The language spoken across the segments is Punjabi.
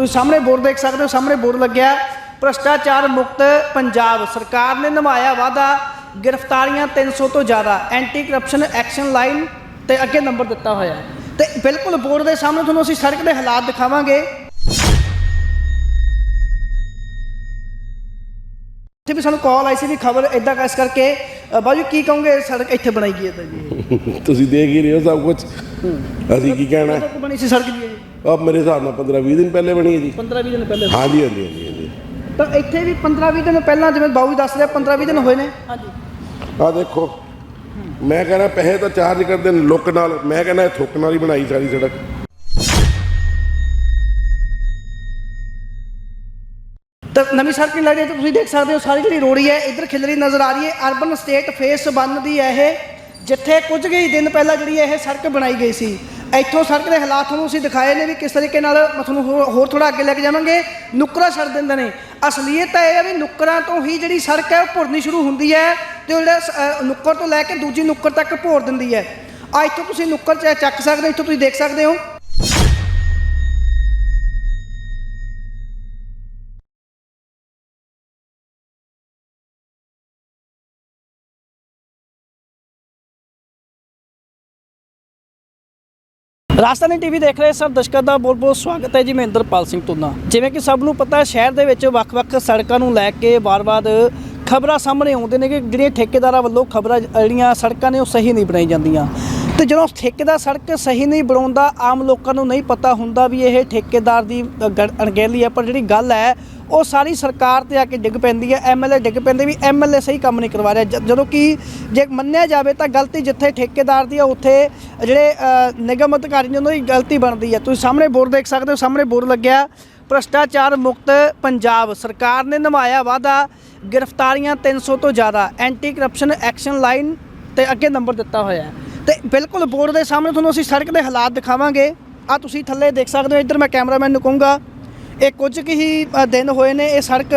ਤੁਸੀਂ ਸਾਹਮਣੇ ਬੋਰਡ ਦੇਖ ਸਕਦੇ ਹੋ ਸਾਹਮਣੇ ਬੋਰਡ ਲੱਗਿਆ। ਭ੍ਰਸ਼ਟਾਚਾਰ ਮੁਕਤ ਪੰਜਾਬ। ਸਰਕਾਰ ਨੇ ਨਿਭਾਇਆ ਵਾਅਦਾ ਗ੍ਰਿਫਤਾਰੀਆਂ 300 ਤੋਂ ਜ਼ਿਆਦਾ। ਐਂਟੀ ਕਰਪਸ਼ਨ ਐਕਸ਼ਨ ਲਾਈਨ ਤੇ ਅੱਗੇ ਨੰਬਰ ਦਿੱਤਾ ਹੋਇਆ ਤੇ ਬਿਲਕੁਲ ਬੋਰਡ ਦੇ ਸਾਹਮਣੇ ਤੁਹਾਨੂੰ ਅਸੀਂ ਸੜਕ ਦੇ ਹਾਲਾਤ ਦਿਖਾਵਾਂਗੇ। ਇੱਥੇ ਵੀ ਸਾਨੂੰ ਕਾਲ ਆਈ ਸੀ ਵੀ ਖਬਰ ਇਦਾਂ ਇਸ ਕਰਕੇ। ਬਾਜੂ ਕੀ ਕਹੋਗੇ? ਸੜਕ ਇੱਥੇ ਬਣਾਈ ਗਈ ਹੈ ਤਾਂ ਜੀ। ਤੁਸੀਂ ਦੇਖ ਹੀ ਰਹੇ ਹੋ ਸਭ ਕੁਝ ਅਸੀਂ ਕੀ ਕਹਿਣਾ? ਬਣੀ ਸੀ ਸੜਕ ਆ ਮੇਰੇ ਹਿਸਾਬ ਨਾਲ 15 20 ਦਿਨ ਪਹਿਲੇ ਬਣੀ ਹੈ ਜੀ। 15 20 ਦਿਨ ਪਹਿਲੇ। ਹਾਂਜੀ ਹਾਂਜੀ ਹਾਂਜੀ ਹਾਂਜੀ। ਤਾਂ ਇੱਥੇ ਵੀ 15 20 ਦਿਨ ਪਹਿਲਾਂ ਜਿਵੇਂ ਬਾਊ ਜੀ ਦੱਸ ਰਿਹਾ 15 20 ਦਿਨ ਹੋਏ ਨੇ। ਹਾਂਜੀ। ਆ ਦੇਖੋ ਮੈਂ ਕਹਿੰਦਾ ਪੈਸੇ ਤਾਂ ਚਾਰਜ ਕਰਦੇ ਨੇ ਲੁੱਕ ਨਾਲ ਮੈਂ ਕਹਿੰਦਾ ਇਹ ਥੁੱਕ ਨਾਲ ਹੀ ਬਣਾਈ ਸਾਰੀ ਸੜਕ। ਤਾਂ ਨਵੀਂ ਸੜਕ ਨਹੀਂ ਲੱਗ ਰਹੀ ਤਾਂ ਤੁਸੀਂ ਦੇਖ ਸਕਦੇ ਹੋ ਸਾਰੀ ਜਿਹੜੀ ਰੋੜੀ ਹੈ ਇੱਧਰ ਖਿਲਰੀ ਨਜ਼ਰ ਆ ਰਹੀ ਹੈ। ਅਰਬਨ ਸਟੇਟ ਫੇਸ 1 ਦੀ ਹੈ ਇਹ ਜਿੱਥੇ ਕੁਝ ਹੀ ਦਿਨ ਪਹਿਲਾਂ ਜਿਹੜੀ ਇਹ ਸੜਕ ਬਣਾਈ ਗਈ ਸੀ ਇੱਥੋਂ ਸੜਕ ਦੇ ਹਾਲਾਤ ਤੁਹਾਨੂੰ ਅਸੀਂ ਦਿਖਾਏ ਨੇ ਵੀ ਕਿਸ ਤਰੀਕੇ ਨਾਲ ਮੈਂ ਤੁਹਾਨੂੰ ਹੋਰ- ਹੋਰ ਥੋੜਾ ਅੱਗੇ ਲੈ ਕੇ ਜਾਵਾਂਗੇ। ਨੁੱਕਰਾਂ ਛੱਡ ਦਿੰਦੇ ਨੇ। ਅਸਲੀਅਤ ਤਾਂ ਇਹ ਹੈ ਵੀ ਨੁੱਕਰਾਂ ਤੋਂ ਹੀ ਜਿਹੜੀ ਸੜਕ ਹੈ ਉਹ ਭੁਰਨੀ ਸ਼ੁਰੂ ਹੁੰਦੀ ਹੈ ਤੇ ਉਹ ਜਿਹੜਾ ਸ- ਨੁੱਕਰ ਤੋਂ ਲੈ ਕੇ ਦੂਜੀ ਨੁੱਕਰ ਤੱਕ ਭੋਰ ਦਿੰਦੀ ਹੈ। ਆ ਇੱਥੋਂ ਤੁਸੀਂ ਨੁੱਕਰ ਚ ਚੱਕ ਸਕਦੇ ਹੋ, ਇੱਥੋਂ ਤੁਸੀਂ ਦੇਖ ਸਕਦੇ ਹੋ। ਰਾਜਸਥਾਨੀ ਟੀਵੀ ਦੇਖ ਰਹੇ ਸਭ ਦਰਸ਼ਕਾਂ ਦਾ ਬਹੁਤ ਬਹੁਤ ਸਵਾਗਤ ਹੈ ਜੀ ਮੈਂ ਇੰਦਰਪਾਲ ਸਿੰਘ ਤੁੰਨਾ ਜਿਵੇਂ ਕਿ ਸਭ ਨੂੰ ਪਤਾ ਹੈ ਸ਼ਹਿਰ ਦੇ ਵਿੱਚ ਵੱਖ-ਵੱਖ ਸੜਕਾਂ ਨੂੰ ਲੈ ਕੇ ਵਾਰ-ਵਾਰ ਖਬਰਾਂ ਸਾਹਮਣੇ ਆਉਂਦੇ ਨੇ ਕਿ ਜਿਹੜੀਆਂ ਠੇਕੇਦਾਰਾਂ ਵੱਲੋਂ ਖਬਰਾਂ ਜਿਹੜੀਆਂ ਸੜਕਾਂ ਨੇ ਉਹ ਸਹੀ ਨਹੀਂ ਬਣਾਈ ਜਾਂਦੀਆਂ। ਤੇ ਜਦੋਂ ਠੇਕੇਦਾਰ ਸੜਕ ਸਹੀ ਨਹੀਂ ਬਣਾਉਂਦਾ, ਆਮ ਲੋਕਾਂ ਨੂੰ ਨਹੀਂ ਪਤਾ ਹੁੰਦਾ ਵੀ ਇਹ ਠੇਕੇਦਾਰ ਦੀ ਗ- ਅਣਗਹਿਲੀ ਹੈ, ਪਰ ਜਿਹੜੀ ਗੱਲ ਹੈ ਉਹ ਸਾਰੀ ਸਰਕਾਰ ਤੇ ਆ ਕੇ ਡਿੱਗ ਪੈਂਦੀ ਹੈ ਐਮਐਲਏ ਡਿੱਗ ਪੈਂਦੇ ਵੀ ਐਮਐਲਏ ਸਹੀ ਕੰਮ ਨਹੀਂ ਕਰਵਾ ਰਿਹਾ। ਜ- ਜਦੋਂ ਕਿ ਜੇ ਮੰਨਿਆ ਜਾਵੇ ਤਾਂ ਗਲਤੀ ਜਿੱਥੇ ਠੇਕੇਦਾਰ ਦੀ ਹੈ ਉੱਥੇ ਜਿਹੜੇ ਅ, ਨਿਗਮ ਅਧਿਕਾਰੀ ਨੇ ਉਹਨਾਂ ਦੀ ਗਲਤੀ ਬਣਦੀ ਹੈ। ਤੁਸੀਂ ਸਾਹਮਣੇ ਬੋਰਡ ਦੇਖ ਸਕਦੇ ਹੋ ਸਾਹਮਣੇ ਬੋਰਡ ਲੱਗਿਆ ਭ੍ਰਸ਼ਟਾਚਾਰ ਮੁਕਤ ਪੰਜਾਬ ਸਰਕਾਰ ਨੇ ਨਿਭਾਇਆ ਵਾਅਦਾ ਗ੍ਰਿਫਤਾਰੀਆਂ 300 ਤੋਂ ਜ਼ਿਆਦਾ ਐਂਟੀ ਕਰਪਸ਼ਨ ਐਕਸ਼ਨ ਲਾਈਨ ਤੇ ਅੱਗੇ ਨੰਬਰ ਦਿੱਤਾ ਹੋਇਆ ਹੈ। ਤੇ ਬਿਲਕੁਲ ਬੋਰਡ ਦੇ ਸਾਹਮਣੇ ਤੁਹਾਨੂੰ ਅਸੀਂ ਸੜਕ ਦੇ ਹਾਲਾਤ ਦਿਖਾਵਾਂਗੇ। ਆ ਤੁਸੀਂ ਥੱਲੇ ਦੇਖ ਸਕਦੇ ਹੋ ਇੱਧਰ ਮੈਂ ਕੈਮਰਾਮੈਨ ਨੂੰ ਕਹੂੰਗਾ। ਇਹ ਕੁਝ ਕੁ ਹੀ ਦਿਨ ਹੋਏ ਨੇ ਇਹ ਸੜਕ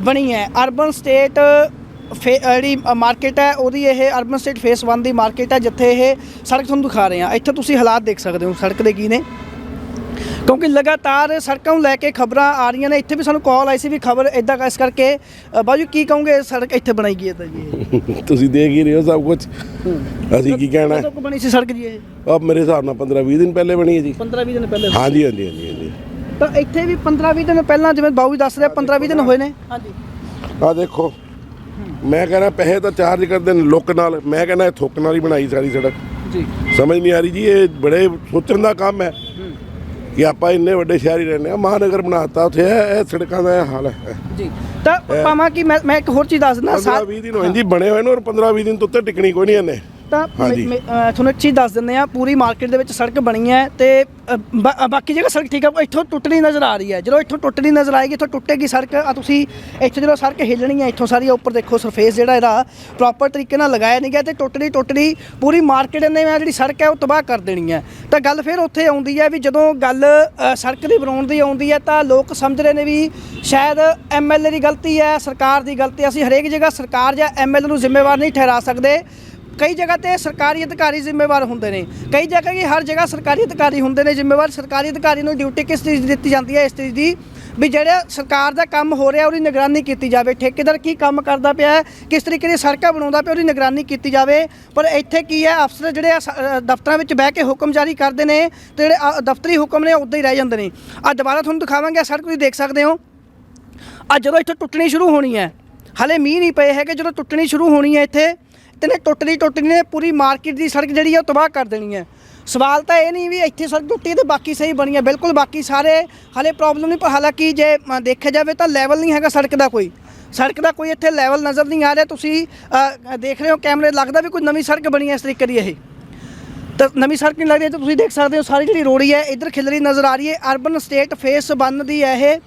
ਬਣੀ ਹੈ। ਅਰਬਨ ਸਟੇਟ ਜਿਹੜੀ ਮਾਰਕੀਟ ਹੈ ਉਹਦੀ ਇਹ ਅਰਬਨ ਸਟੇਟ ਫੇਸ 1 ਦੀ ਮਾਰਕੀਟ ਹੈ ਜਿੱਥੇ ਇਹ ਸੜਕ ਤੁਹਾਨੂੰ ਦਿਖਾ ਰਹੇ ਹਾਂ। ਇੱਥੇ ਤੁਸੀਂ ਹਾਲਾਤ ਦੇਖ ਸਕਦੇ ਹੋ ਸੜਕ ਦੇ ਕੀ ਨੇ। ਕਿਉਂਕਿ ਲਗਾਤਾਰ ਸੜਕਾਂ ਨੂੰ ਲੈ ਕੇ ਖਬਰਾਂ ਆ ਰਹੀਆਂ ਨੇ ਇੱਥੇ ਵੀ ਸਾਨੂੰ ਕਾਲ ਆਈ ਸੀ ਵੀ ਖਬਰ ਇਦਾਂ ਇਸ ਕਰਕੇ ਬਾਜੂ ਕੀ ਕਹੋਗੇ ਸੜਕ ਇੱਥੇ ਬਣਾਈ ਗਈ ਹੈ ਤਾਂ ਜੀ? ਤੁਸੀਂ ਦੇਖ ਹੀ ਰਹੇ ਹੋ ਸਭ ਕੁਝ ਅਸੀਂ ਕੀ ਕਹਿਣਾ? ਕੁ ਬਣੀ ਸੀ ਸੜਕ ਜੀ ਇਹ? ਆ ਮੇਰੇ ਹਿਸਾਬ ਨਾਲ 15 20 ਦਿਨ ਪਹਿਲੇ ਬਣੀ ਹੈ ਜੀ। 15 20 ਦਿਨ ਪਹਿਲੇ ਹਾਂਜੀ ਹਾਂਜੀ ਹਾਂਜੀ। ਤਾਂ ਇੱਥੇ ਵੀ 15 20 ਦਿਨ ਪਹਿਲਾਂ ਜਿਵੇਂ ਬਾਊ ਜੀ ਦੱਸ ਰਿਹਾ 15 20 ਦਿਨ ਹੋਏ ਨੇ। ਹਾਂਜੀ। ਆ ਦੇਖੋ ਮੈਂ ਕਹਿੰਦਾ ਪੈਸੇ ਤਾਂ ਚਾਰਜ ਕਰਦੇ ਨੇ ਲੁੱਕ ਨਾਲ ਮੈਂ ਕਹਿੰਦਾ ਇਹ ਥੁੱਕ ਨਾਲ ਹੀ ਬਣਾਈ ਸਾਰੀ ਸੜਕ। ਜੀ। ਸਮਝ ਨਹੀਂ ਆ ਰਹੀ ਜੀ ਇਹ ਬੜੇ ਸੋਚਣ ਦਾ ਕੰਮ ਹੈ ਕਿ ਆਪਾਂ ਇੰਨੇ ਵੱਡੇ ਸ਼ਹਿਰ ਹੀ ਰਹਿੰਦੇ ਆ ਮਹਾਨਗਰ ਬਣਾਤਾ ਉੱਥੇ ਇਹ ਇਹ ਸੜਕਾਂ ਦਾ ਇਹ ਹਾਲ ਹੈ। ਜੀ। ਤਾਂ ਪਾਵਾਂ ਕਿ ਮੈਂ ਮੈਂ ਇੱਕ ਹੋਰ ਚੀਜ਼ ਦੱਸ ਦਿੰਦਾ 15 20 ਦਿਨ ਹੋਏ ਜੀ ਬਣੇ ਹੋਏ ਨੇ ਔਰ 15 20 ਦਿਨ ਤੋਂ ਉੱਤੇ ਟਿਕਣੀ ਕੋਈ ਨਹੀਂ ਇਹਨੇ। ਤਾਂ ਹਾਂਜੀ। ਮੈਂ- ਤੁਹਾਨੂੰ ਇੱਕ ਚੀਜ਼ ਦੱਸ ਦਿੰਦੇ ਆ ਪੂਰੀ ਮਾਰਕੀਟ ਦੇ ਵਿੱਚ ਸੜਕ ਬਣੀ ਹੈ ਤੇ ਬਾ- ਬਾਕੀ ਜਗ੍ਹਾ ਸੜਕ ਠੀਕ ਹੈ ਇੱਥੋਂ ਟੁੱਟਣੀ ਨਜ਼ਰ ਆ ਰਹੀ ਹੈ। ਜਦੋਂ ਇੱਥੋਂ ਟੁੱਟਣੀ ਨਜ਼ਰ ਆਏਗੀ ਇੱਥੋਂ ਟੁੱਟੇਗੀ ਸੜਕ ਆ ਤੁਸੀਂ ਇੱਥੇ ਜਦੋਂ ਸੜਕ ਹਿੱਲਣੀ ਹੈ ਇੱਥੋਂ ਸਾਰੀ ਉੱਪਰ ਦੇਖੋ ਸਰਫੇਸ ਜਿਹੜਾ ਇਹਦਾ ਪ੍ਰੋਪਰ ਤਰੀਕੇ ਨਾਲ ਲਗਾਇਆ ਨਹੀਂ ਗਿਆ ਤੇ ਟੁੱਟਣੀ ਟੁੱਟਣੀ ਪੂਰੀ ਮਾਰਕੀਟ ਨੇ ਮੈਂ ਜਿਹੜੀ ਸੜਕ ਹੈ ਉਹ ਤਬਾਹ ਕਰ ਦੇਣੀ ਹੈ। ਤਾਂ ਗੱਲ ਫਿਰ ਉੱਥੇ ਆਉਂਦੀ ਹੈ ਵੀ ਜਦੋਂ ਗੱਲ ਸੜਕ ਦੀ ਬਣਾਉਣ ਦੀ ਆਉਂਦੀ ਹੈ ਤਾਂ ਲੋਕ ਸਮਝ ਰਹੇ ਨੇ ਵੀ ਸ਼ਾਇਦ ਐਮਐਲਏ ਦੀ ਗਲਤੀ ਹੈ ਸਰਕਾਰ ਦੀ ਗਲਤੀ ਹੈ। ਅਸੀਂ ਹਰੇਕ ਜਗ੍ਹਾ ਸਰਕਾਰ ਜਾਂ ਐਮਐਲਏ ਨੂੰ ਜ਼ਿੰਮੇਵਾਰ ਨਹੀਂ ਠਹਿਰਾ ਸਕਦੇ। ਕਈ ਜਗ੍ਹਾ ਤੇ ਸਰਕਾਰੀ ਅਧਿਕਾਰੀ ਜ਼ਿੰਮੇਵਾਰ ਹੁੰਦੇ ਨੇ। ਕਈ ਜਗ੍ਹਾ ਕਿ ਹਰ ਜਗ੍ਹਾ ਸਰਕਾਰੀ ਅਧਿਕਾਰੀ ਹੁੰਦੇ ਨੇ। ਜ਼ਿੰਮੇਵਾਰ ਸਰਕਾਰੀ ਅਧਿਕਾਰੀ ਨੂੰ ਡਿਊਟੀ ਕਿਸ ਚੀਜ਼ ਦੀ ਦਿੱਤੀ ਜਾਂਦੀ ਹੈ? ਇਸ ਚੀਜ਼ ਦੀ ਵੀ ਜਿਹੜਾ ਸਰਕਾਰ ਦਾ ਕੰਮ ਹੋ ਰਿਹਾ ਉਹਦੀ ਨਿਗਰਾਨੀ ਕੀਤੀ ਜਾਵੇ। ਠੇਕੇਦਾਰ ਕੀ ਕੰਮ ਕਰਦਾ ਪਿਆ ਹੈ? ਕਿਸ ਤਰੀਕੇ ਦੀ ਸੜਕਾਂ ਬਣਾਉਂਦਾ ਪਿਆ ਉਹਦੀ ਨਿਗਰਾਨੀ ਕੀਤੀ ਜਾਵੇ। ਪਰ ਇੱਥੇ ਕੀ ਹੈ? ਅਫਸਰ ਜਿਹੜੇ ਆ ਸ- ਦਫ਼ਤਰਾਂ ਵਿੱਚ ਬਹਿ ਕੇ ਹੁਕਮ ਜਾਰੀ ਕਰਦੇ ਨੇ ਤੇ ਜਿਹੜੇ ਅ, ਦਫ਼ਤਰੀ ਹੁਕਮ ਨੇ ਉੱਦਾਂ ਹੀ ਰਹਿ ਜਾਂਦੇ ਨੇ। ਆ ਦੁਬਾਰਾ ਤੁਹਾਨੂੰ ਦਿਖਾਵਾਂਗੇ ਆਹ ਸੜਕ ਤੁਸੀਂ ਦੇਖ ਸਕਦੇ ਹੋ। ਅੱਜ ਜਦੋਂ ਇੱਥੋਂ ਟੁੱਟਣੀ ਸ਼ੁਰੂ ਹੋਣੀ ਹੈ ਹਲੇ ਮੀਂਹ ਨਹੀਂ ਪਏ ਹੈਗੇ ਜਦੋਂ ਟੁੱਟਣੀ ਸ਼ੁਰੂ ਹੋਣੀ ਹੈ ਇੱਥੇ ਤੇ ਨੇ ਟੁੱਟਣੀ ਟੁੱਟਣੀ ਨੇ ਪੂਰੀ ਮਾਰਕੀਟ ਦੀ ਸੜਕ ਜਿਹੜੀ ਹੈ ਉਹ ਤਬਾਹ ਕਰ ਦੇਣੀ ਹੈ। ਸਵਾਲ ਤਾਂ ਇਹ ਨਹੀਂ ਵੀ ਇੱਥੇ ਸੜਕ ਟੁੱਟੀ ਹੈ ਤੇ ਬਾਕੀ ਸਹੀ ਬਣੀ ਹੈ। ਬਿਲਕੁਲ ਬਾਕੀ ਸਾਰੇ ਹਲੇ ਪ੍ਰੋਬਲਮ ਨਹੀਂ, ਪਰ ਹਾਲਾਂਕਿ ਜੇ ਦੇਖਿਆ ਜਾਵੇ ਤਾਂ ਲੈਵਲ ਨਹੀਂ ਹੈਗਾ ਸੜਕ ਦਾ ਕੋਈ। ਸੜਕ ਦਾ ਕੋਈ ਇੱਥੇ ਲੈਵਲ ਨਜ਼ਰ ਨਹੀਂ ਆ ਰਿਹਾ। ਤੁਸੀਂ ਦੇਖ ਰਹੇ ਹੋ ਕੈਮਰੇ ਲੱਗਦਾ ਵੀ ਕੋਈ ਨਵੀਂ ਸੜਕ ਬਣੀ ਹੈ ਇਸ ਤਰੀਕੇ ਦੀ ਇਹ। ਤਾਂ ਨਵੀਂ ਸੜਕ ਨਹੀਂ ਲੱਗਦੀ ਰਹੀ ਤਾਂ ਤੁਸੀਂ ਦੇਖ ਸਕਦੇ ਹੋ, ਸਾਰੀ ਜਿਹੜੀ ਰੋੜੀ ਹੈ, ਇੱਧਰ ਖਿਲਰੀ ਨਜ਼ਰ ਆ ਰਹੀ ਹੈ। ਅਰਬਨ ਸਟੇਟ ਫੇਸ 1 ਦੀ ਹੈ ਇਹ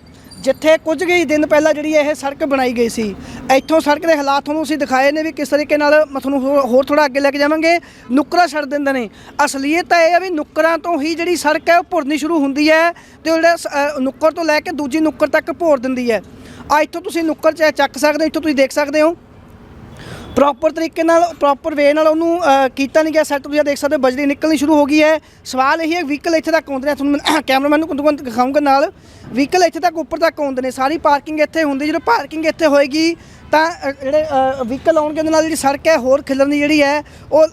ਜਿੱਥੇ ਕੁਝ ਹੀ ਦਿਨ ਪਹਿਲਾਂ ਜਿਹੜੀ ਇਹ ਸੜਕ ਬਣਾਈ ਗਈ ਸੀ ਇੱਥੋਂ ਸੜਕ ਦੇ ਹਾਲਾਤ ਤੁਹਾਨੂੰ ਅਸੀਂ ਦਿਖਾਏ ਨੇ ਵੀ ਕਿਸ ਤਰੀਕੇ ਨਾਲ ਮੈਂ ਤੁਹਾਨੂੰ ਹੋਰ- ਹੋਰ ਥੋੜਾ ਅੱਗੇ ਲੈ ਕੇ ਜਾਵਾਂਗੇ। ਨੁੱਕਰਾਂ ਛੱਡ ਦਿੰਦੇ ਨੇ। ਅਸਲੀਅਤ ਤਾਂ ਇਹ ਹੈ ਵੀ ਨੁੱਕਰਾਂ ਤੋਂ ਹੀ ਜਿਹੜੀ ਸੜਕ ਹੈ ਉਹ ਭੁਰਨੀ ਸ਼ੁਰੂ ਹੁੰਦੀ ਹੈ ਤੇ ਉਹ ਜਿਹੜਾ ਸ- ਅ, ਨੁੱਕਰ ਤੋਂ ਲੈ ਕੇ ਦੂਜੀ ਨੁੱਕਰ ਤੱਕ ਭੋਰ ਦਿੰਦੀ ਹੈ। ਆ ਇੱਥੋਂ ਤੁਸੀਂ ਨੁੱਕਰ ਚ ਚੱਕ ਸਕਦੇ ਹੋ ਇੱਥੋਂ ਤੁਸੀਂ ਦੇਖ ਸਕਦੇ ਹੋ। ਪ੍ਰੋਪਰ ਤਰੀਕੇ ਨਾਲ ਪ੍ਰੋਪਰ ਵੇ ਨਾਲ ਉਹਨੂੰ ਕੀਤਾ ਨਹੀਂ ਗਿਆ ਸੈੱਟ ਤੁਸੀਂ ਦੇਖ ਸਕਦੇ ਹੋ ਬਜਰੀ ਨਿਕਲਣੀ ਸ਼ੁਰੂ ਹੋ ਗਈ ਹੈ। ਸਵਾਲ ਇਹ ਹੈ ਵਹੀਕਲ ਇੱਥੇ ਤੱਕ ਆਉਂਦੇ ਨੇ ਤੁਹਾਨੂੰ ਕੈਮਰਾਮੈਨ ਨੂੰ ਕੁੰਦੂਕੰ ਦਿਖਾਉਂਗਾ ਨਾਲ। ਵਹੀਕਲ ਇੱਥੇ ਤੱਕ ਉੱਪਰ ਤੱਕ ਆਉਂਦੇ ਨੇ ਸਾਰੀ ਪਾਰਕਿੰਗ ਇੱਥੇ ਹੁੰਦੀ ਜਦੋਂ ਪਾਰਕਿੰਗ ਇੱਥੇ ਹੋਏਗੀ ਤਾਂ ਜਿਹੜੇ ਵਹੀਕਲ ਆਉਣਗੇ ਉਹਦੇ ਨਾਲ ਜਿਹੜੀ ਸੜਕ ਹੈ ਹੋਰ ਖਿਲਰਨੀ ਜਿਹੜੀ ਹੈ ਉਹ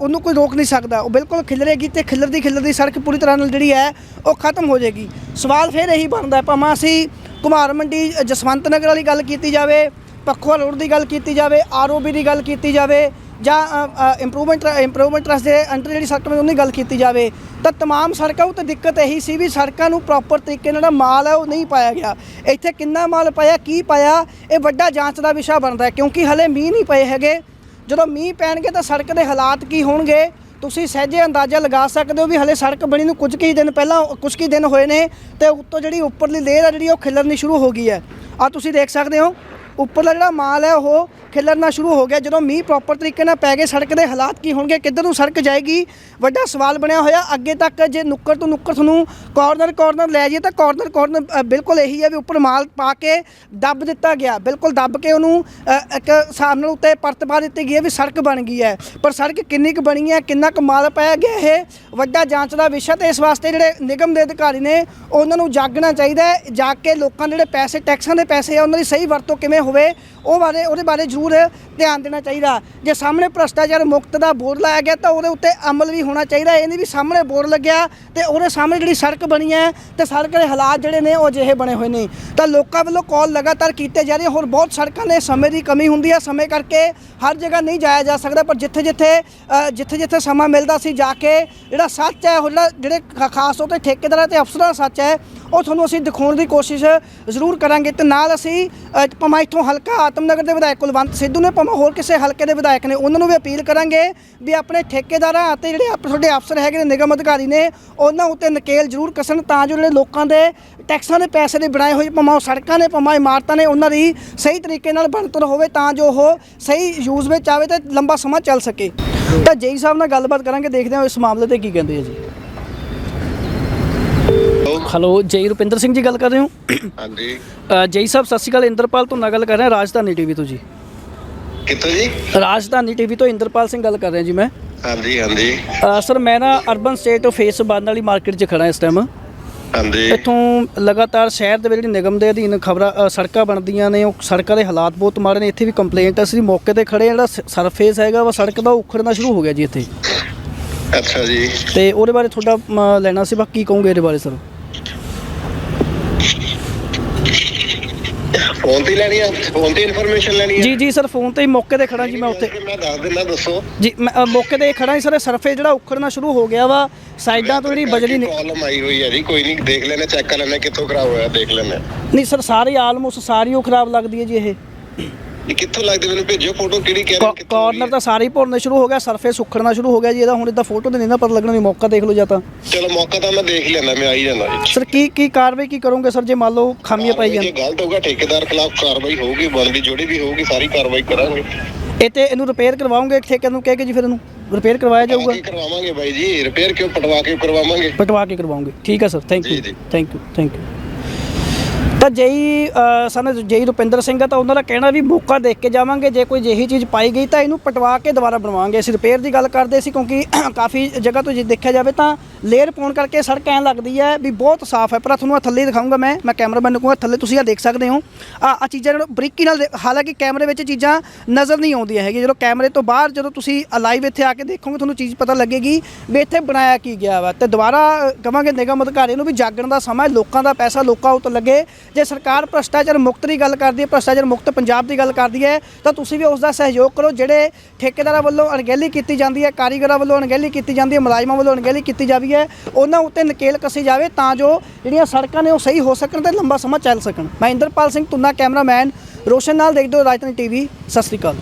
ਉਹਨੂੰ ਕੋਈ ਰੋਕ ਨਹੀਂ ਸਕਦਾ। ਉਹ ਬਿਲਕੁਲ ਖਿਲਰੇਗੀ ਤੇ ਖਿਲਰਦੀ ਖਿਲਰਦੀ ਸੜਕ ਪੂਰੀ ਤਰ੍ਹਾਂ ਨਾਲ ਜਿਹੜੀ ਹੈ ਉਹ ਖਤਮ ਹੋ ਜਾਏਗੀ। ਸਵਾਲ ਫਿਰ ਇਹੀ ਬਣਦਾ ਹੈ, ਭਾਵੇਂ ਅਸੀਂ ਕੁਮਾਰ ਮੰਡੀ ਜਸਵੰਤ ਨਗਰ ਵਾਲੀ ਗੱਲ ਕੀਤੀ ਜਾਵੇ ਪੱਖੋਆ ਰੋਡ ਦੀ ਗੱਲ ਕੀਤੀ ਜਾਵੇ ਆਰਓਬੀ ਦੀ ਗੱਲ ਕੀਤੀ ਜਾਵੇ ਜਾਂ ਇੰਪਰੂਵਮੈਂਟ ਇੰਪਰੂਵਮੈਂਟ ਟਰਸਟ ਦੇ ਅੰਡਰ ਜਿਹੜੀ ਸੜਕ ਮੈਂ ਉਹਦੀ ਗੱਲ ਕੀਤੀ ਜਾਵੇ ਤਾਂ तमाम ਸੜਕਾਂ ਉੱਤੇ ਦਿੱਕਤ ਇਹੀ ਸੀ ਵੀ ਸੜਕਾਂ ਨੂੰ ਪ੍ਰੋਪਰ ਤਰੀਕੇ ਨਾਲ ਜਿਹੜਾ ਮਾਲ ਹੈ ਉਹ ਨਹੀਂ ਪਾਇਆ ਗਿਆ ਇੱਥੇ ਕਿੰਨਾ ਮਾਲ ਪਾਇਆ ਕੀ ਪਾਇਆ ਇਹ ਵੱਡਾ ਜਾਂਚ ਦਾ ਵਿਸ਼ਾ ਬਣਦਾ ਹੈ ਕਿਉਂਕਿ ਹਲੇ ਮੀਂਹ ਨਹੀਂ ਪਏ ਹੈਗੇ ਜਦੋਂ ਮੀਂਹ ਪੈਣਗੇ ਤਾਂ ਸੜਕ ਦੇ ਹਾਲਾਤ ਕੀ ਹੋਣਗੇ ਤੁਸੀਂ ਸਹਿਜੇ ਅੰਦਾਜ਼ਾ ਲਗਾ ਸਕਦੇ ਹੋ ਵੀ ਹਲੇ ਸੜਕ ਬਣੀ ਨੂੰ ਕੁਝ ਕੀ ਦਿਨ ਪਹਿਲਾਂ ਕੁਝ ਕੀ ਦਿਨ ਹੋਏ ਨੇ ਤੇ ਉੱਤੋਂ ਜਿਹੜੀ ਉੱਪਰਲੀ ਲੇਅਰ ਹੈ ਜਿਹੜੀ ਉਹ ਖਿਲਰਨੀ ਸ਼ੁਰੂ ਹੋ ਗਈ ਹੈ ਆ ਤੁਸੀਂ ਦੇਖ ਸਕਦੇ ਹੋ ਉੱਪਰਲਾ ਜਿਹੜਾ ਮਾਲ ਹੈ, ਉਹ ਖਿਲਰਨਾ ਸ਼ੁਰੂ ਹੋ ਗਿਆ। ਜਦੋਂ ਮੀਂਹ ਪ੍ਰੋਪਰ ਤਰੀਕੇ ਨਾਲ ਪੈ ਗਏ, ਸੜਕ ਦੇ ਹਾਲਾਤ ਕੀ ਹੋਣਗੇ, ਕਿੱਧਰ ਨੂੰ ਸੜਕ ਜਾਏਗੀ, ਵੱਡਾ ਸਵਾਲ ਬਣਿਆ ਹੋਇਆ। ਅੱਗੇ ਤੱਕ ਜੇ ਨੁੱਕਰ ਤੋਂ ਨੁੱਕਰ ਤੁਹਾਨੂੰ ਕਾਰਨਰ ਕਾਰਨਰ ਲੈ ਜਾਈਏ, ਤਾਂ ਕਾਰਨਰ ਕਾਰਨਰ ਬਿਲਕੁਲ ਇਹੀ ਹੈ ਵੀ ਉੱਪਰ ਮਾਲ ਪਾ ਕੇ ਦੱਬ ਦਿੱਤਾ ਗਿਆ। ਬਿਲਕੁਲ ਦੱਬ ਕੇ ਉਹਨੂੰ ਇੱਕ ਹਿਸਾਬ ਨਾਲ ਉੱਤੇ ਪਰਤ ਪਾ ਦਿੱਤੀ ਗਈ ਹੈ ਵੀ ਸੜਕ ਬਣ ਗਈ ਹੈ। ਪਰ ਸੜਕ ਕਿੰਨੀ ਕੁ ਬਣੀ ਹੈ, ਕਿੰਨਾ ਕੁ ਮਾਲ ਪਾਇਆ ਗਿਆ ਇਹ, ਵੱਡਾ ਜਾਂਚ ਦਾ ਵਿਸ਼ਾ ਤੇ ਇਸ ਵਾਸਤੇ ਜਿਹੜੇ ਨਿਗਮ ਦੇ ਅਧਿਕਾਰੀ ਨੇ, ਉਹਨਾਂ ਨੂੰ ਜਾਗਣਾ ਚਾਹੀਦਾ ਹੈ, ਜਾ ਕੇ ਲੋਕਾਂ ਦੇ ਜਿਹੜੇ ਪੈਸੇ, ਟੈਕਸਾਂ ਦੇ ਪੈਸੇ ਆ, ਉਹਨਾਂ ਦੀ ਸਹੀ ਵਰਤੋਂ ਕਿਵੇਂ ਹੋਵੇ, ਉਹ ਬਾਰੇ ਉਹਦੇ ਬਾਰੇ ਜ਼ਰੂਰ ਧਿਆਨ ਦੇਣਾ ਚਾਹੀਦਾ। ਜੇ ਸਾਹਮਣੇ ਭ੍ਰਸ਼ਟਾਚਾਰ ਮੁਕਤ ਦਾ ਬੋਰਡ ਲਾਇਆ ਗਿਆ, ਤਾਂ ਉਹਦੇ ਉੱਤੇ ਅਮਲ ਵੀ ਹੋਣਾ ਚਾਹੀਦਾ। ਇਹ ਨਹੀਂ ਵੀ ਸਾਹਮਣੇ ਬੋਰਡ ਲੱਗਿਆ ਤੇ ਉਹਦੇ ਸਾਹਮਣੇ ਜਿਹੜੀ ਸੜਕ ਬਣੀ ਹੈ ਤੇ ਸੜਕ ਦੇ ਹਾਲਾਤ ਜਿਹੜੇ ਨੇ ਉਹ ਅਜਿਹੇ ਬਣੇ ਹੋਏ ਨੇ। ਤਾਂ ਲੋਕਾਂ ਵੱਲੋਂ ਕਾਲ ਲਗਾਤਾਰ ਕੀਤੇ ਜਾ ਰਹੇ ਹੋਰ ਬਹੁਤ ਸੜਕਾਂ ਨੇ ਸਮੇਂ ਦੀ ਕਮੀ ਹੁੰਦੀ ਹੈ। ਸਮੇਂ ਕਰਕੇ ਹਰ ਜਗ੍ਹਾ ਨਹੀਂ ਜਾਇਆ ਜਾ ਸਕਦਾ, ਪਰ ਜਿੱਥੇ ਜਿੱਥੇ ਜਿੱਥੇ ਜਿੱਥੇ ਸਮਾਂ ਮਿਲਦਾ ਸੀ ਜਾ ਕੇ ਜਿਹੜਾ ਸੱਚ ਹੈ, ਉਹ ਜਿਹੜੇ ਖਾਸ ਤੌਰ ਤੇ ਠੇਕੇਦਾਰਾਂ ਤੇ ਅਫਸਰਾਂ ਦਾ ਸੱਚ ਹੈ ਉਹ ਤੁਹਾਨੂੰ ਅਸੀਂ ਦਿਖਾਉਣ ਦੀ ਕੋਸ਼ਿਸ਼ ਜ਼ਰੂਰ ਕਰਾਂਗੇ ਤੇ ਨਾਲ ਅਸੀਂ ਅ, ਭਾਵੇਂ ਇੱਥੋਂ ਹਲਕਾ ਆਤਮਨਗਰ ਦੇ ਵਿਧਾਇਕ ਕੁਲਵੰਤ ਸਿੱਧੂ ਨੇ ਭਾਵੇਂ ਹੋਰ ਕਿਸੇ ਹਲਕੇ ਦੇ ਵਿਧਾਇਕ ਨੇ ਉਹਨਾਂ ਨੂੰ ਵੀ ਅਪੀਲ ਕਰਾਂਗੇ ਵੀ ਆਪਣੇ ਠੇਕੇਦਾਰਾਂ ਅਤੇ ਜਿਹੜੇ ਆਪ- ਤੁਹਾਡੇ ਅਫਸਰ ਹੈਗੇ ਨੇ ਨਿਗਮ ਅਧਿਕਾਰੀ ਨੇ ਉਹਨਾਂ ਉੱਤੇ ਨਕੇਲ ਜ਼ਰੂਰ ਕਸਣ ਤਾਂ ਜੋ ਜਿਹੜੇ ਲੋਕਾਂ ਦੇ ਟੈਕਸਾਂ ਦੇ ਪੈਸੇ ਦੇ ਬਣਾਏ ਹੋਏ ਭਾਵੇਂ ਉਹ ਸੜਕਾਂ ਨੇ ਭਾਵੇਂ ਇਮਾਰਤਾਂ ਨੇ ਉਹਨਾਂ ਦੀ ਸਹੀ ਤਰੀਕੇ ਨਾਲ ਬਣਤਰ ਹੋਵੇ ਤਾਂ ਜੋ ਉਹ ਸਹੀ ਯੂਜ਼ ਵਿੱਚ ਆਵੇ ਤੇ ਲੰਬਾ ਸਮਾਂ ਚੱਲ ਸਕੇ। ਤਾਂ ਜੇਈ ਸਾਹਿਬ ਨਾਲ ਗੱਲਬਾਤ ਕਰਾਂਗੇ ਦੇਖਦੇ ਹਾਂ ਇਸ ਮਾਮਲੇ ਤੇ ਕੀ ਕਹਿੰਦੇ ਆ ਜੀ। ਹੈਲੋ ਜੇਈ ਰੁਪਿੰਦਰ ਸਿੰਘ ਜੀ ਗੱਲ ਕਰ ਰਹੇ ਹੋ? ਹਾਂਜੀ। ਅ, ਜੇਈ ਸਾਹਿਬ ਸਤਿ ਸ਼੍ਰੀ ਅਕਾਲ ਇੰਦਰਪਾਲ ਤੋਂ ਨਾਲ ਗੱਲ ਕਰ ਰਿਹਾ ਰਾਜਧਾਨੀ ਟੀਵੀ ਤੋਂ ਜੀ। ਕਿੱਥੋਂ ਜੀ? ਰਾਜਧਾਨੀ ਟੀਵੀ ਤੋਂ ਇੰਦਰਪਾਲ ਸਿੰਘ ਗੱਲ ਕਰ ਰਿਹਾ ਜੀ ਮੈਂ। ਹਾਂਜੀ ਹਾਂਜੀ। ਅ, ਸਰ ਮੈਂ ਨਾ ਅਰਬਨ ਸਟੇਟ ਫੇਸ ਬੰਦ ਵਾਲੀ ਮਾਰਕੀਟ 'ਚ ਖੜਾ ਇਸ ਟਾਈਮ ਹਾਂਜੀ। ਇੱਥੋਂ ਲਗਾਤਾਰ ਸ਼ਹਿਰ ਦੇ ਵਿੱਚ ਜਿਹੜੀ ਨਿਗਮ ਦੇ ਅਧੀਨ ਖਬਰਾਂ ਸੜਕਾਂ ਬਣਦੀਆਂ ਨੇ ਉਹ ਸੜਕਾਂ ਦੇ ਹਾਲਾਤ ਬਹੁਤ ਮਾੜੇ ਨੇ। ਇੱਥੇ ਵੀ ਕੰਪਲੇਂਟ ਅਸੀਂ ਮੌਕੇ ਤੇ ਖੜੇ ਹਾਂ, ਜਿਹੜਾ ਸਰਫੇਸ ਹੈਗਾ ਵਾ ਸੜਕ ਦਾ ਉਹ ਉਖੜਨਾ ਸ਼ੁਰੂ ਹੋ ਗਿਆ ਜੀ ਇੱਥੇ। ਅੱਛਾ ਜੀ। ਤੇ ਉਹਦੇ ਬਾਰੇ ਤੁਹਾਡਾ ਲੈਣਾ ਸੀ ਬਾਕੀ ਕੀ ਕਹੋਗੇ ਇਹਦੇ ਬਾਰੇ ਸਰ? ਫੋਨ ਤੇ ਹੀ ਲੈਣੀ ਆ? ਫੋਨ ਤੇ ਇਨਫੋਰਮੇਸ਼ਨ ਲੈਣੀ ਆ? ਜੀ ਜੀ ਸਰ ਫੋਨ ਤੇ ਹੀ ਮੌਕੇ ਤੇ ਖੜਾ ਜੀ ਮੈਂ ਉੱਥੇ। ਮੈਂ ਦੱਸ ਦਿੰਦਾ ਦੱਸੋ। ਜੀ ਮੈਂ ਅ, ਮੌਕੇ ਤੇ ਖੜਾ ਹੀ ਸਰ ਸਰਫੇਸ ਜਿਹੜਾ ਉਖੜਨਾ ਸ਼ੁਰੂ ਹੋ ਗਿਆ ਵਾ ਸਾਈਡਾਂ ਤੋਂ ਜਿਹੜੀ ਬਜਰੀ ਨਿ- ਪ੍ਰੋਬਲਮ ਆਈ ਹੋਈ ਹੈ ਜੀ ਕੋਈ ਨਹੀਂ ਦੇਖ ਲੈਣੇ ਚੈੱਕ ਕਰ ਲੈਣੇ ਕਿੱਥੋਂ ਖਰਾਬ ਹੋਇਆ ਦੇਖ ਲੈਣੇ ਨਹੀਂ ਸਰ ਸਾਰੀ ਆਲਮੋਸਟ ਸਾਰੀ ਉਹ ਖਰਾਬ ਲੱਗਦੀ ਹੈ ਜੀ ਇਹ। ਇਹ ਕਿੱਥੋਂ ਲੱਗਦੇ ਮੈਨੂੰ ਭੇਜੋ ਫੋਟੋ ਕਿਹੜੀ ਕਹਿ ਰਹੇ ਕਿੱਥੋਂ ਕਾਰਨਰ ਤਾਂ ਸਾਰੇ ਹੀ ਭੁਰਨੇ ਸ਼ੁਰੂ ਹੋ ਗਿਆ ਸਰਫੇਸ ਉਖੜਨਾ ਸ਼ੁਰੂ ਹੋ ਗਿਆ ਜੀ ਇਹਦਾ ਹੁਣ ਇਹਦਾ ਫੋਟੋ ਤੇ ਨਹੀਂ ਨਾ ਪਤਾ ਲੱਗਣਾ ਵੀ ਮੌਕਾ ਦੇਖ ਲਓ ਜਾਂ ਤਾਂ। ਚਲੋ ਮੌਕਾ ਤਾਂ ਮੈਂ ਦੇਖ ਲੈਣਾ ਮੈਂ ਆਈ ਜਾਂਦਾ ਜੀ ਸਰ ਕੀ ਕੀ ਕਾਰਵਾਈ ਕੀ ਕਰੋਗੇ ਸਰ ਜੇ ਮੰਨ ਲਓ ਖਾਮੀਆਂ ਪਾਈ ਜੇ ਜਾਣ ਗਲਤ ਹੋਊਗਾ ਠੇਕੇਦਾਰ ਖਿਲਾਫ ਕਾਰਵਾਈ ਹੋਊਗੀ ਬਣਦੀ ਜਿਹੜੀ ਵੀ ਹੋਊਗੀ ਸਾਰੀ ਕਾਰਵਾਈ ਕਰਾਂਗੇ। ਇਹ ਤੇ ਇਹਨੂੰ ਰਿਪੇਅਰ ਕਰਵਾਓਗੇ ਠੇਕੇ ਨੂੰ ਕਹਿ ਕੇ ਜੀ ਫਿਰ ਇਹਨੂੰ। ਰਿਪੇਅਰ ਕਰਵਾਇਆ ਜਾਊਗਾ? ਕੀ ਕਰਵਾਵਾਂਗੇ ਬਾਈ ਜੀ ਰਿਪੇਅਰ ਕਿਉਂ ਪਟਵਾ ਕੇ ਕਰਵਾਵਾਂਗੇ? ਪਟਵਾ ਕੇ ਕਰਵਾਓਗੇ। ਠੀਕ ਹੈ sir thank you ji. Thank you thank you ਤਾਂ ਜਈ ਸਾਨੂੰ ਜਈ ਰੁਪਿੰਦਰ ਸਿੰਘ ਆ ਤਾਂ ਉਹਨਾਂ ਦਾ ਕਹਿਣਾ ਵੀ ਮੌਕਾ ਦੇਖ ਕੇ ਜਾਵਾਂਗੇ ਜੇ ਕੋਈ ਜਿਹੀ ਚੀਜ਼ ਪਾਈ ਗਈ ਤਾਂ ਇਹਨੂੰ ਪਟਵਾ ਕੇ ਦੁਬਾਰਾ ਬਣਵਾਵਾਂਗੇ। ਅਸੀਂ ਰਿਪੇਅਰ ਦੀ ਗੱਲ ਕਰਦੇ ਸੀ ਕਿਉਂਕਿ ਕਾਫੀ ਜਗ੍ਹਾ ਤੋਂ ਜੇ ਦੇਖਿਆ ਜਾਵੇ ਤਾਂ ਲੇਅਰ ਪਾਉਣ ਕਰਕੇ ਸੜਕ ਐਂ ਲੱਗਦੀ ਹੈ ਵੀ ਬਹੁਤ ਸਾਫ਼ ਹੈ ਪਰ ਤੁਹਾਨੂੰ ਆਹ ਥੱਲੇ ਦਿਖਾਊਂਗਾ ਮੈਂ ਮੈਂ ਕੈਮਰਾਮੈਨ ਨੂੰ ਕਹੂੰਗਾ ਥੱਲੇ ਤੁਸੀਂ ਆ ਦੇਖ ਸਕਦੇ ਹੋ। ਆ ਆ ਚੀਜ਼ਾਂ ਜਿਹੜਾ ਬਰੀਕੀ ਨਾਲ ਦੇ- ਹਾਲਾਂਕਿ ਕੈਮਰੇ ਵਿੱਚ ਚੀਜ਼ਾਂ ਨਜ਼ਰ ਨਹੀਂ ਆਉਂਦੀਆਂ ਹੈਗੀਆਂ। ਜਦੋਂ ਕੈਮਰੇ ਤੋਂ ਬਾਹਰ ਜਦੋਂ ਤੁਸੀਂ ਲਾਈਵ ਇੱਥੇ ਆ ਕੇ ਦੇਖੋਗੇ ਤੁਹਾਨੂੰ ਚੀਜ਼ ਪਤਾ ਲੱਗੇਗੀ ਵੀ ਇੱਥੇ ਬਣਾਇਆ ਕੀ ਗਿਆ ਵਾ। ਤੇ ਦੁਬਾਰਾ ਅ, ਕਵਾਂਗੇ ਨਿਗਮ ਅਧਿਕਾਰੀ ਨੂੰ ਵੀ ਜਾਗਣ ਦਾ ਸਮਾਂ ਲੋਕਾਂ ਦਾ ਪੈਸਾ ਲੋਕਾਂ ਉੱਤੇ ਲੱਗੇ। ਜੇ ਸਰਕਾਰ ਭ੍ਰਸ਼ਟਾਚਾਰ ਮੁਕਤ ਦੀ ਗੱਲ ਕਰਦੀ ਹੈ, ਭ੍ਰਸ਼ਟਾਚਾਰ ਮੁਕਤ ਪੰਜਾਬ ਦੀ ਗੱਲ ਕਰਦੀ ਹੈ, ਤਾਂ ਤੁਸੀਂ ਵੀ ਉਸ ਦਾ ਸਹਿਯੋਗ ਕਰੋ, ਜਿਹੜੇ ਠੇਕੇਦਾਰਾਂ ਵੱਲੋਂ ਅਣਗਹਿਲੀ ਕੀਤੀ ਜਾਂਦੀ ਹੈ, ਕਾਰੀਗਰਾਂ ਵੱਲੋਂ ਅਣਗਹਿਲੀ ਕੀਤੀ ਜਾਂਦੀ ਹੈ, ਮੁਲਾਜ਼ਮਾਂ ਵੱਲੋਂ ਅਣਗਹਿਲੀ ਕੀਤੀ ਜਾਂਦੀ ਹੈ ਉਹਨਾਂ ਉੱਤੇ ਨਕੇਲ ਕੱਸੀ ਜਾਵੇ, ਤਾਂ ਜੋ ਜਿਹੜੀਆਂ ਸੜਕਾਂ ਨੇ ਉਹ ਸਹੀ ਹੋ ਸਕਣ ਤੇ ਲੰਬਾ ਸਮਾਂ ਚੱਲ ਸਕਣ। ਮੈਂ ਇੰਦਰਪਾਲ ਸਿੰਘ ਤੁੰਨਾ ਕੈਮਰਾਮੈਨ, ਰੋਸ਼ਨ ਨਾਲ ਦੇਖਦੇ ਹੋ ਰਾਜਧਾਨੀ ਟੀਵੀ, ਸਤਿ ਸ੍ਰੀ ਅਕਾਲ।